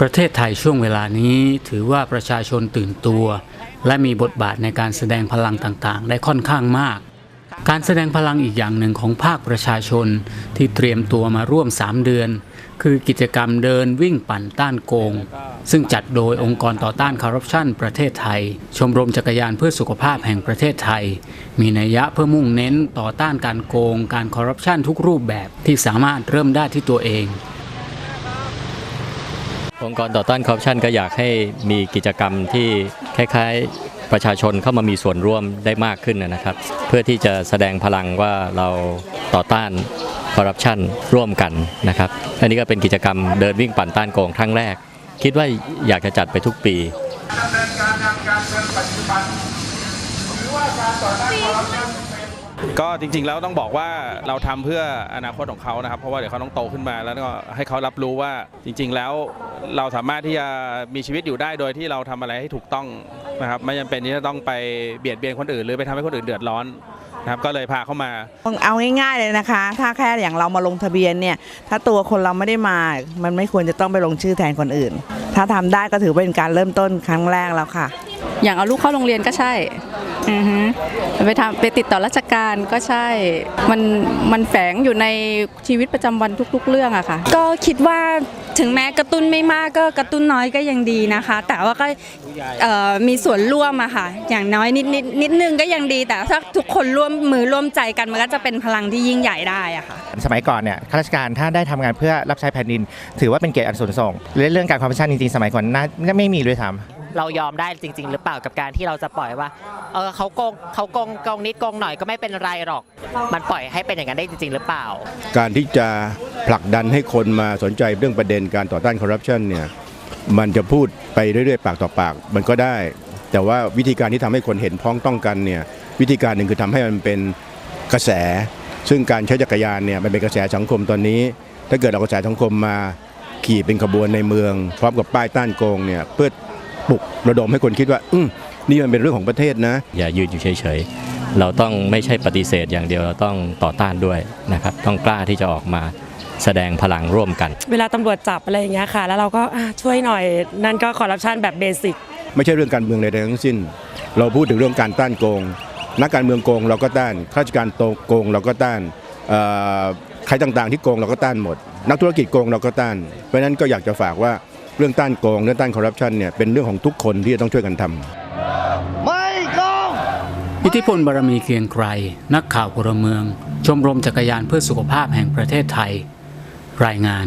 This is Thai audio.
ประเทศไทยช่วงเวลานี้ถือว่าประชาชนตื่นตัว และมีบทบาทในการแสดงพลังต่างๆ ได้ค่อนข้างมาก การแสดงพลังอีกอย่างหนึ่งของภาคประชาชนที่เตรียมตัวมาร่วม 3 เดือน คือกิจกรรมเดินวิ่งปั่นต้านโกง ซึ่งจัดโดยองค์กรต่อต้านคอร์รัปชันประเทศไทย ชมรมจักรยานเพื่อสุขภาพแห่งประเทศไทย มีนัยยะเพื่อมุ่งเน้นต่อต้านการโกง การคอร์รัปชันทุกรูปแบบที่สามารถเริ่มได้ที่ตัวเอง องค์กรต่อต้านคอร์รัปชันก็อยากให้มีกิจกรรมที่คล้ายๆ ประชาชนเข้ามามีส่วนร่วมได้มากขึ้นนะครับ เพื่อที่จะแสดงพลังว่าเราต่อต้านคอร์รัปชันร่วมกันนะครับ อันนี้ก็เป็นกิจกรรมเดินวิ่งปั่นต้านโกงครั้งแรก คิดว่าอยากจะจัดไปทุกปีก็จริ ก็จริงๆแล้วต้องบอกว่าเราทำเพื่ออนาคตของเขานะครับ เพราะว่าเดี๋ยวเขาต้องโตขึ้นมา แล้วก็ให้เขารับรู้ว่าจริง ๆ แล้วเราสามารถที่จะมีชีวิตอยู่ได้โดยที่เราทำอะไรให้ถูกต้องนะครับไม่จำเป็นที่จะต้องไปเบียดเบียนคนอื่น หรือไปทำให้คนอื่นเดือดร้อนนะครับก็เลยพาเข้ามา เอาง่ายๆเลยนะคะ ถ้าแค่อย่างเรามาลงทะเบียนเนี่ย ถ้าตัวคนเราไม่ได้มา มันไม่ควรจะต้องไปลงชื่อแทนคนอื่น ถ้าทำได้ก็ถือเป็นการเริ่มต้นครั้งแรกแล้วค่ะ อย่างเอาลูกเข้าโรงเรียนก็ใช่อือฮึไปทำไปติดต่อราชการก็ใช่ มันมันแฝงอยู่ในชีวิตประจำวันทุก ๆ เรื่องอะค่ะ ก็คิดว่าถึงแม้กระตุ้นไม่มากก็กระตุ้นน้อยก็ยังดีนะคะ แต่ว่าก็เอ่อมีส่วนร่วมอะค่ะ อย่างน้อยนิดนิดนิดนึงก็ยังดี แต่ถ้าทุกคนร่วมมือร่วมใจกันมันก็จะเป็นพลังที่ยิ่งใหญ่ได้อะค่ะ สมัยก่อนเนี่ยข้าราชการถ้าได้ทำงานเพื่อรับใช้แผ่นดิน ถือว่าเป็นเกียรติอันสูงส่งและเรื่องการคอร์รัปชันจริงๆ สมัยก่อนน่าไม่มีเลยทำเรายอมได้จริง ๆ หรือเปล่ากับการที่เราจะปล่อยว่า เออเขาโกงเขาโกงโกงนิดโกงหน่อยก็ไม่เป็นไรหรอก มันปล่อยให้เป็นอย่างนั้นได้จริง ๆ หรือเปล่า การที่จะผลักดันให้คนมาสนใจเรื่องประเด็นการต่อต้านคอร์รัปชันเนี่ยมันจะพูดไปเรื่อยๆ ปากต่อปาก มันก็ได้ แต่ว่าวิธีการที่ทำให้คนเห็นพ้องต้องกันเนี่ยวิธีการหนึ่งคือทำให้มันเป็นกระแส ซึ่งการใช้จักรยานเนี่ยมันเป็นกระแสสังคมตอนนี้ ถ้าเกิดเอากระแสสังคมมา ขี่เป็นขบวนในเมือง พร้อมกับป้ายต้านโกงเนี่ยเพื่อปลุกระดมให้คนคิดว่า อืมนี่มันเป็นเรื่องของประเทศนะ อย่ายืนอยู่เฉยๆ เราต้องไม่ใช่ปฏิเสธอย่างเดียวเราต้องต่อต้านด้วยนะครับ ต้องกล้าที่จะออกมาแสดงพลังร่วมกัน เวลาตำรวจจับอะไรอย่างเงี้ยค่ะ แล้วเราก็อะช่วยหน่อยนั่นก็คอร์รัปชันแบบเบสิกไม่ใช่เรื่องการเมืองใดๆทั้งสิ้น เราพูดถึงเรื่องการต้านโกง นักการเมืองโกงเราก็ต้านข้าราชการโกงเราก็ต้านเอ่อใครต่างๆที่โกงเราก็ต้านหมด นักธุรกิจโกงเราก็ต้าน เพราะฉะนั้นก็อยากจะฝากว่าเรื่องต้านโกงเรื่องต้านคอร์รัปชันเนี่ยเป็นเรื่องของทุกคนที่จะต้องช่วยกันทำอิทธิพลบารมีเกรียงไกรนักข่าวพลเมือง ชมรมจักรยานเพื่อสุขภาพแห่งประเทศไทย รายงาน